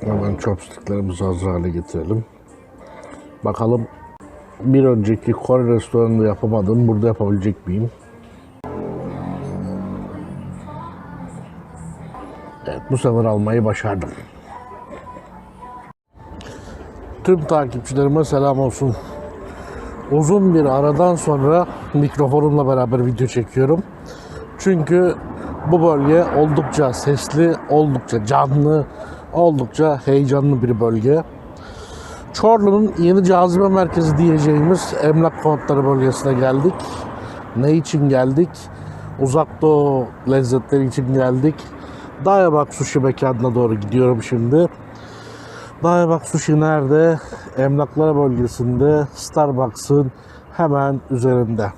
Hemen chopsticklerimizi hazır hale getirelim. Bakalım bir önceki Kore restoranında yapamadım. Burada yapabilecek miyim? Evet bu sefer almayı başardım. Tüm takipçilerime selam olsun. Uzun bir aradan sonra mikrofonumla beraber video çekiyorum. Çünkü bu bölge oldukça sesli, oldukça canlı, oldukça heyecanlı bir bölge. Çorlu'nun yeni cazibe merkezi diyeceğimiz emlak konutları bölgesine geldik. Ne için geldik? Uzak Doğu lezzetleri için geldik. Dayabak Sushi mekanına doğru gidiyorum şimdi. Dayabak Sushi nerede? Emlaklar bölgesinde Starbucks'ın hemen üzerinde.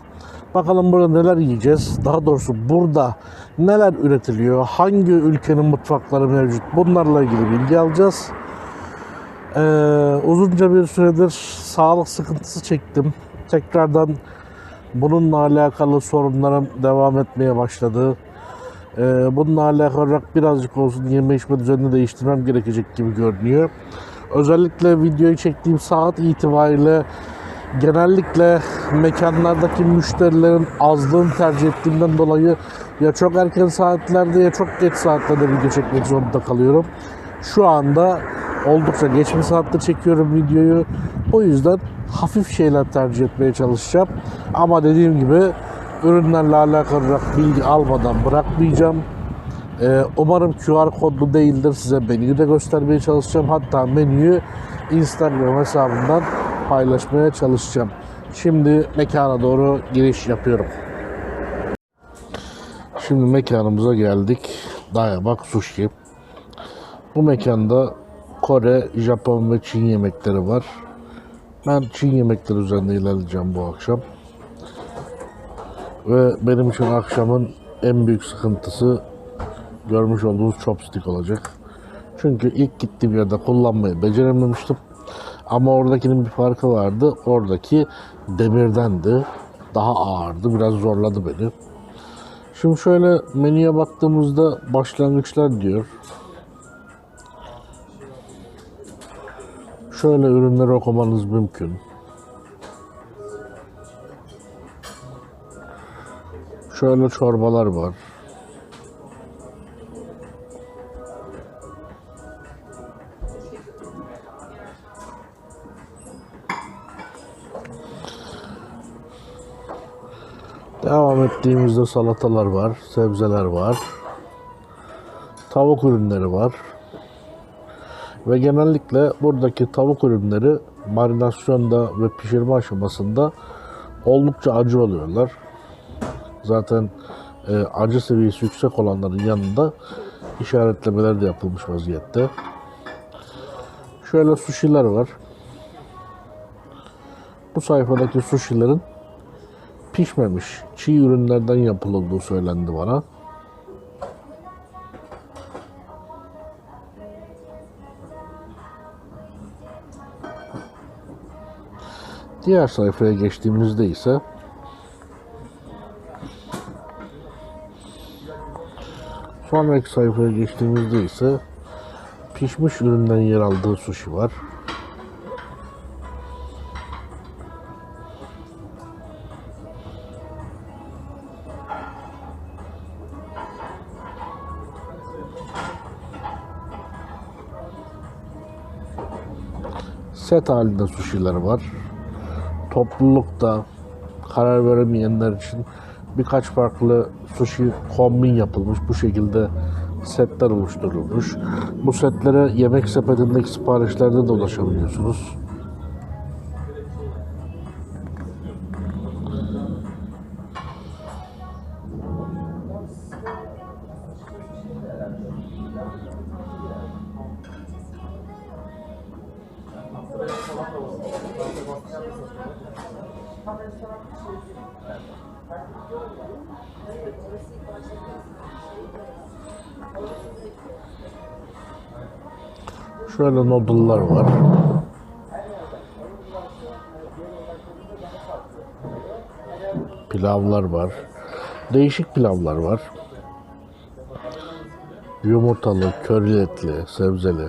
Bakalım burada neler yiyeceğiz. Daha doğrusu burada neler üretiliyor? Hangi ülkenin mutfakları mevcut? Bunlarla ilgili bilgi alacağız. Ee, uzunca bir süredir sağlık sıkıntısı çektim. Tekrardan bununla alakalı sorunlarım devam etmeye başladı. Ee, bununla alakalı birazcık olsun yeme içme düzenini değiştirmem gerekecek gibi görünüyor. Özellikle videoyu çektiğim saat itibariyle genellikle mekanlardaki müşterilerin azlığını tercih ettiğimden dolayı ya çok erken saatlerde ya çok geç saatlerde video çekmek zorunda kalıyorum. Şu anda oldukça geç bir saatte çekiyorum videoyu. O yüzden hafif şeyler tercih etmeye çalışacağım. Ama dediğim gibi ürünlerle alakalı bilgi almadan bırakmayacağım. Ee, umarım QR kodlu değildir. Size menüyü de göstermeye çalışacağım. Hatta menüyü Instagram hesabından paylaşmaya çalışacağım. Şimdi mekana doğru giriş yapıyorum. Şimdi mekanımıza geldik. Dayabak Sushi. Bu mekanda Kore, Japon ve Çin yemekleri var. Ben Çin yemekleri üzerinde ilerleyeceğim bu akşam. Ve benim için akşamın en büyük sıkıntısı görmüş olduğunuz chopstick olacak. Çünkü ilk gittiğim yerde kullanmayı becerememiştim. Ama oradakinin bir farkı vardı. Oradaki demirdendi. Daha ağırdı. Biraz zorladı beni. Şimdi şöyle menüye baktığımızda başlangıçlar diyor. Şöyle ürünleri okumanız mümkün. Şöyle çorbalar var. Devam ettiğimizde salatalar var, sebzeler var. Tavuk ürünleri var. Ve genellikle buradaki tavuk ürünleri marinasyonda ve pişirme aşamasında oldukça acı oluyorlar. Zaten e, acı seviyesi yüksek olanların yanında işaretlemeler de yapılmış vaziyette. Şöyle sushi'ler var. Bu sayfadaki sushi'lerin pişmemiş çiğ ürünlerden yapıldığı söylendi bana. Diğer sayfaya geçtiğimizde ise sonraki sayfaya geçtiğimizde ise pişmiş üründen yer aldığı sushi var. Set halinde sushi'ler var. Toplulukta karar veremeyenler için birkaç farklı sushi kombin yapılmış. Bu şekilde setler oluşturulmuş. Bu setlere yemek sepetindeki siparişlerde de ulaşabiliyorsunuz. Şöyle noodle'lar var. Pilavlar var. Değişik pilavlar var. Yumurtalı, körili etli, sebzeli.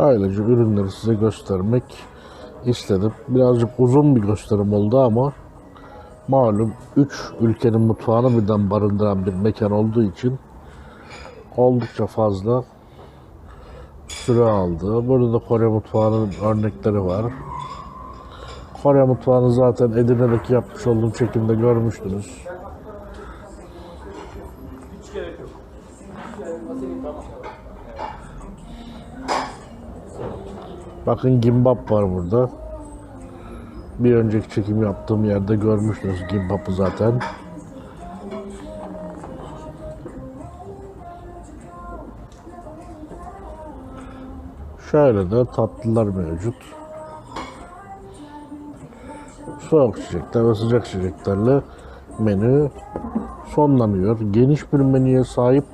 Böylece ürünleri size göstermek istedim. Birazcık uzun bir gösterim oldu ama malum 3 ülkenin mutfağını birden barındıran bir mekan olduğu için oldukça fazla süre aldı. Burada da Kore mutfağının örnekleri var. Kore mutfağını zaten Edirne'deki yapmış olduğum çekimde görmüştünüz. Bakın gimbap var burada. Bir önceki çekim yaptığım yerde görmüştünüz gimbapı zaten. Şöyle de tatlılar mevcut. Soğuk içecekler ve sıcak içeceklerle menü sonlanıyor. Geniş bir menüye sahip,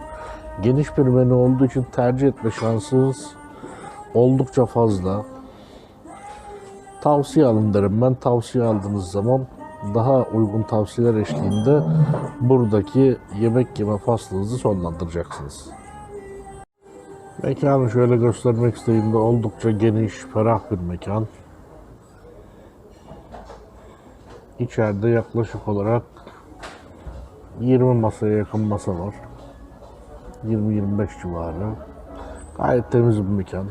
geniş bir menü olduğu için tercih etme şansınız oldukça fazla. Tavsiye alın derim ben. Tavsiye aldığınız zaman daha uygun tavsiyeler eşliğinde buradaki yemek yeme faslınızı sonlandıracaksınız. Mekanı şöyle göstermek istediğimde oldukça geniş, ferah bir mekan. İçeride yaklaşık olarak 20 masaya yakın masa var. 20-25 civarı. Gayet temiz bir mekan.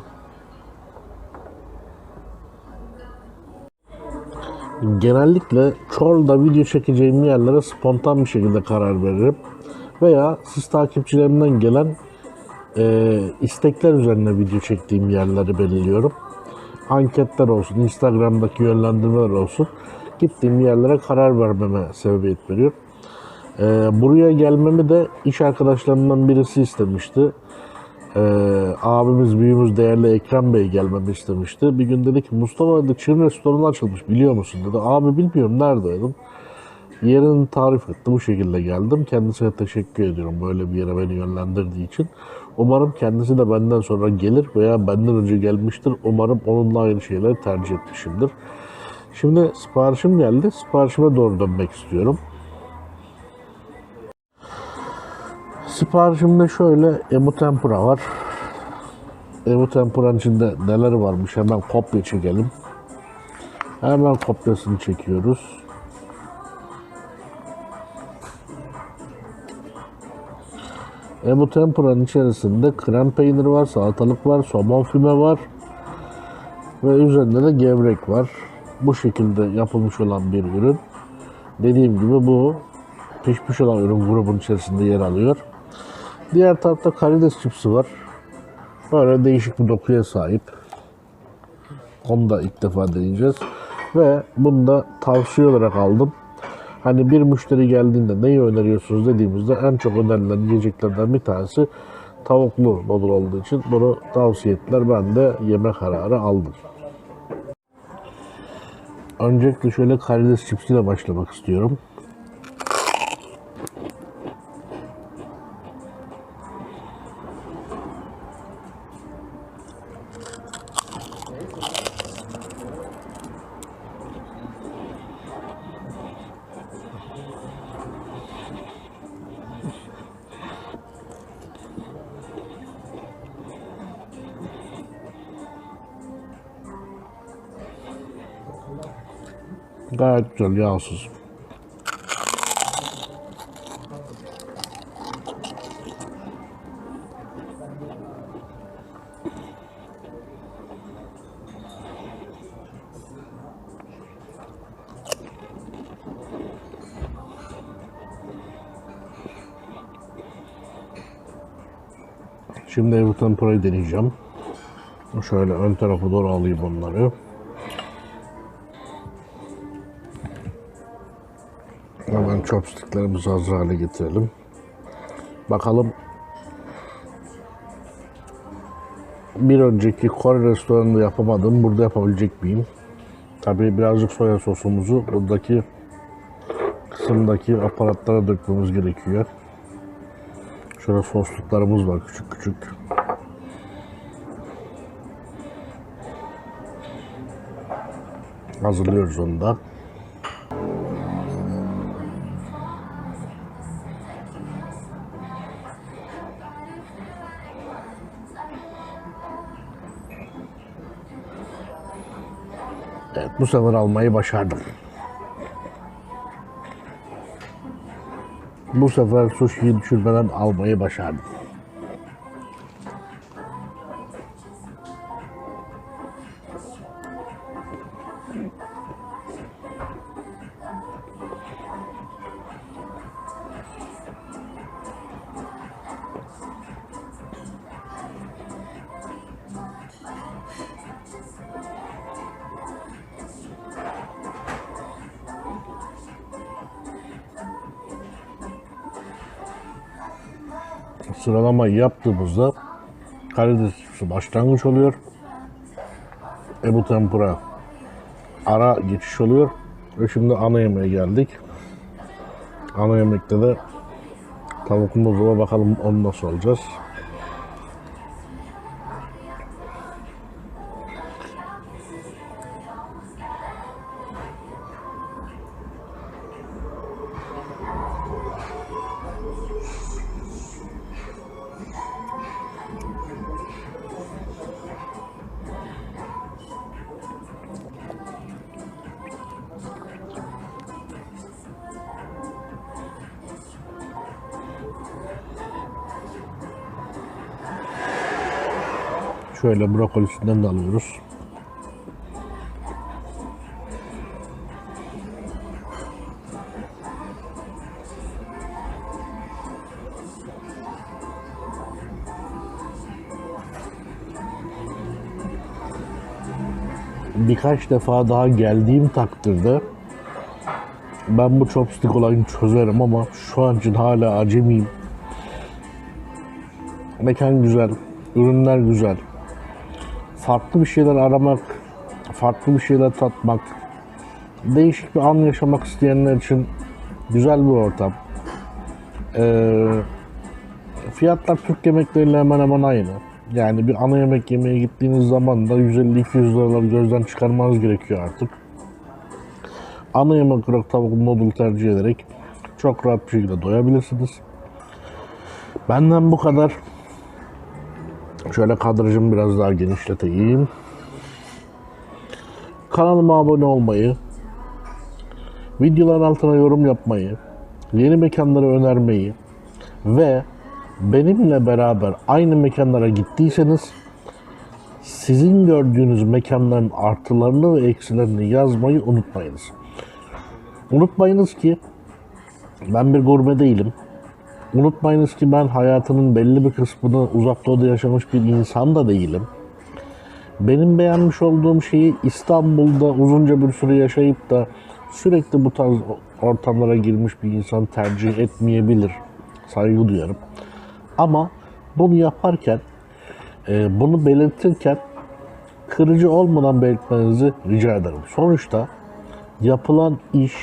Genellikle Çorlu'da video çekeceğim yerlere spontan bir şekilde karar veririm. Veya siz takipçilerimden gelen e, istekler üzerine video çektiğim yerleri belirliyorum. Anketler olsun, Instagram'daki yönlendirmeler olsun. Gittiğim yerlere karar vermeme sebebiyet veriyor. E, buraya gelmemi de iş arkadaşlarımdan birisi istemişti. Ee, abimiz, büyüğümüz değerli Ekrem Bey gelmemi istemişti. Bir gün dedi ki Mustafa dedi Çin restoranı açılmış biliyor musun dedi. Abi bilmiyorum nerede dedim. Yerini tarif etti bu şekilde geldim. Kendisine teşekkür ediyorum böyle bir yere beni yönlendirdiği için. Umarım kendisi de benden sonra gelir veya benden önce gelmiştir. Umarım onunla aynı şeyleri tercih etmişimdir. Şimdi siparişim geldi. Siparişime doğru dönmek istiyorum. Siparişimde şöyle emu tempura var. Emu tempuranın içinde neler varmış hemen kopya çekelim. Hemen kopyasını çekiyoruz. Emu tempuranın içerisinde krem peyniri var, salatalık var, somon füme var ve üzerinde de gevrek var. Bu şekilde yapılmış olan bir ürün. Dediğim gibi bu pişmiş olan ürün grubun içerisinde yer alıyor. Diğer tarafta karides çipsi var. Böyle değişik bir dokuya sahip. Onu da ilk defa deneyeceğiz. Ve bunu da tavsiye olarak aldım. Hani bir müşteri geldiğinde neyi öneriyorsunuz dediğimizde en çok önerilen yiyeceklerden bir tanesi tavuklu noodle olduğu için bunu tavsiye ettiler. Ben de yeme kararı aldım. Öncelikle şöyle karides çipsiyle başlamak istiyorum. Gayet güzel, yağsız. Şimdi ev temperayı deneyeceğim. Şöyle ön tarafa doğru alayım onları. Chopsticklerimizi hazır hale getirelim. Bakalım bir önceki Kore restoranında yapamadığım burada yapabilecek miyim? Tabii birazcık soya sosumuzu buradaki kısımdaki aparatlara dökmemiz gerekiyor. Şöyle sosluklarımız var küçük küçük. Hazırlıyoruz onu da. Evet, bu sefer almayı başardım. Bu sefer sushi'yi düşürmeden almayı başardım. Sıralamayı yaptığımızda karides çipsi başlangıç oluyor. Ebu tempura ara geçiş oluyor. Ve şimdi ana yemeğe geldik. Ana yemekte de tavuk muzluğa bakalım onu nasıl alacağız. Şöyle brokolisinden de alıyoruz. Birkaç defa daha geldiğim takdirde ben bu chopstick olayını çözerim ama şu an için hala acemiyim. Mekan güzel, ürünler güzel. Farklı bir şeyler aramak, farklı bir şeyler tatmak, değişik bir an yaşamak isteyenler için güzel bir ortam. Ee, fiyatlar Türk yemekleriyle hemen hemen aynı. Yani bir ana yemek yemeye gittiğiniz zaman da 150-200 liraları gözden çıkarmanız gerekiyor artık. Ana yemek olarak tavuk noodle tercih ederek çok rahat bir şekilde doyabilirsiniz. Benden bu kadar. Şöyle kadrajımı biraz daha genişleteyim. Kanalıma abone olmayı, videoların altına yorum yapmayı, yeni mekanları önermeyi ve benimle beraber aynı mekanlara gittiyseniz sizin gördüğünüz mekanların artılarını ve eksilerini yazmayı unutmayınız. Unutmayınız ki ben bir gurme değilim. Unutmayınız ki ben hayatının belli bir kısmını uzak doğuda yaşamış bir insan da değilim. Benim beğenmiş olduğum şeyi İstanbul'da uzunca bir süre yaşayıp da sürekli bu tarz ortamlara girmiş bir insan tercih etmeyebilir. Saygı duyarım. Ama bunu yaparken, e, bunu belirtirken kırıcı olmadan belirtmenizi rica ederim. Sonuçta yapılan iş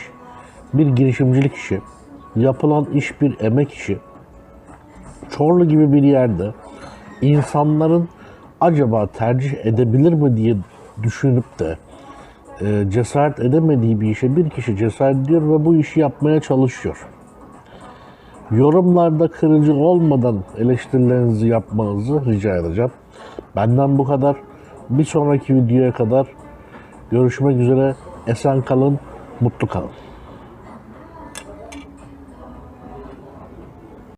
bir girişimcilik işi, yapılan iş bir emek işi. Çorlu gibi bir yerde insanların acaba tercih edebilir mi diye düşünüp de e, cesaret edemediği bir işe bir kişi cesaret ediyor ve bu işi yapmaya çalışıyor. Yorumlarda kırıcı olmadan eleştirilerinizi yapmanızı rica edeceğim. Benden bu kadar. Bir sonraki videoya kadar görüşmek üzere. Esen kalın, mutlu kalın.